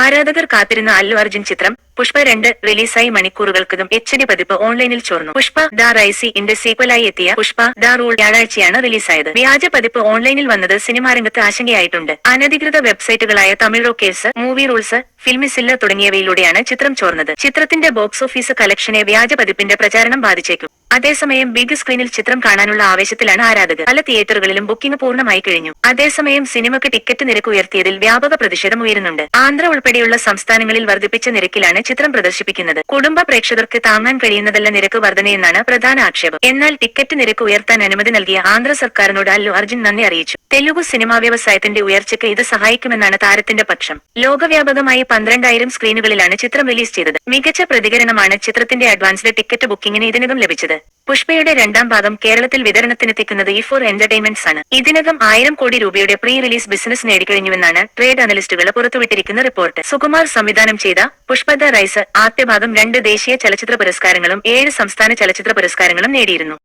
ആരാധകർ കാത്തിരുന്ന അല്ലു അർജുൻ ചിത്രം പുഷ്പ രണ്ട് റിലീസായി മണിക്കൂറുകൾക്കകം എച്ച് ഡി പതിപ്പ് ഓൺലൈനിൽ ചോർന്നു. പുഷ്പ ദ റൈസി ഇന്റെ സീക്വലായി എത്തിയ പുഷ്പ ദ റൂൾ വ്യാഴാഴ്ചയാണ് റിലീസായത് വ്യാജ പതിപ്പ് ഓൺലൈനിൽ വന്നത് സിനിമാ രംഗത്ത് ആശങ്കയായിട്ടുണ്ട്. അനധികൃത വെബ്സൈറ്റുകളായ തമിഴ് റോക്കേഴ്സ് മൂവി റൂൾസ് ഫിൽമിസില്ല തുടങ്ങിയവയിലൂടെയാണ് ചിത്രം ചോർന്നത്. ചിത്രത്തിന്റെ ബോക്സ് ഓഫീസ് കളക്ഷനെ വ്യാജ പതിപ്പിന്റെ പ്രചാരണം ബാധിച്ചേക്കും. അതേസമയം ബിഗ് സ്ക്രീനിൽ ചിത്രം കാണാനുള്ള ആവേശത്തിലാണ് ആരാധകർ. പല തിയേറ്ററുകളിലും ബുക്കിംഗ് പൂർണമായി കഴിഞ്ഞു. അതേസമയം സിനിമയ്ക്ക് ടിക്കറ്റ് നിരക്ക് ഉയർത്തിയതിൽ വ്യാപക പ്രതിഷേധം ഉയരുന്നുണ്ട്. ആന്ധ്ര ഉൾപ്പെടെയുള്ള സംസ്ഥാനങ്ങളിൽ വർദ്ധിപ്പിച്ച നിരക്കിലാണ് ചിത്രം പ്രദർശിപ്പിക്കുന്നത്. കുടുംബ പ്രേക്ഷകർക്ക് താങ്ങാൻ കഴിയുന്നതല്ല നിരക്ക് വർധനയെന്നാണ് പ്രധാന ആക്ഷേപം. എന്നാൽ ടിക്കറ്റ് നിരക്ക് ഉയർത്താൻ അനുമതി നൽകിയ ആന്ധ്ര സർക്കാരിനോട് അല്ലു അർജുൻ നന്ദി അറിയിച്ചു. തെലുഗു സിനിമാ വ്യവസായത്തിന്റെ ഉയർച്ചയ്ക്ക് ഇത് സഹായിക്കുമെന്നാണ് താരത്തിന്റെ പക്ഷം. ലോകവ്യാപകമായി പന്ത്രണ്ടായിരം സ്ക്രീനുകളിലാണ് ചിത്രം റിലീസ് ചെയ്തത്. മികച്ച പ്രതികരണമാണ് ചിത്രത്തിന്റെ അഡ്വാൻസ്ഡ് ടിക്കറ്റ് ബുക്കിംഗിന് ഇതിനകം ലഭിച്ചത്. പുഷ്പയുടെ രണ്ടാം ഭാഗം കേരളത്തിൽ വിതരണത്തിനെത്തിക്കുന്നത് ഇ ഫോർ എന്റർടൈൻമെന്റ്സ് ആണ്. ഇതിനകം ആയിരം കോടി രൂപയുടെ പ്രീ റിലീസ് ബിസിനസ് നേടിക്കഴിഞ്ഞുവെന്നാണ് ട്രേഡ് അനലിസ്റ്റുകൾ പുറത്തുവിട്ടിരിക്കുന്ന റിപ്പോർട്ട് സുകുമാർ സംവിധാനം ചെയ്ത പുഷ്പ റൈസ് ആദ്യ ഭാഗം രണ്ട് ദേശീയ ചലച്ചിത്ര പുരസ്കാരങ്ങളും ഏഴ് സംസ്ഥാന ചലച്ചിത്ര പുരസ്കാരങ്ങളും നേടിയിരുന്നു.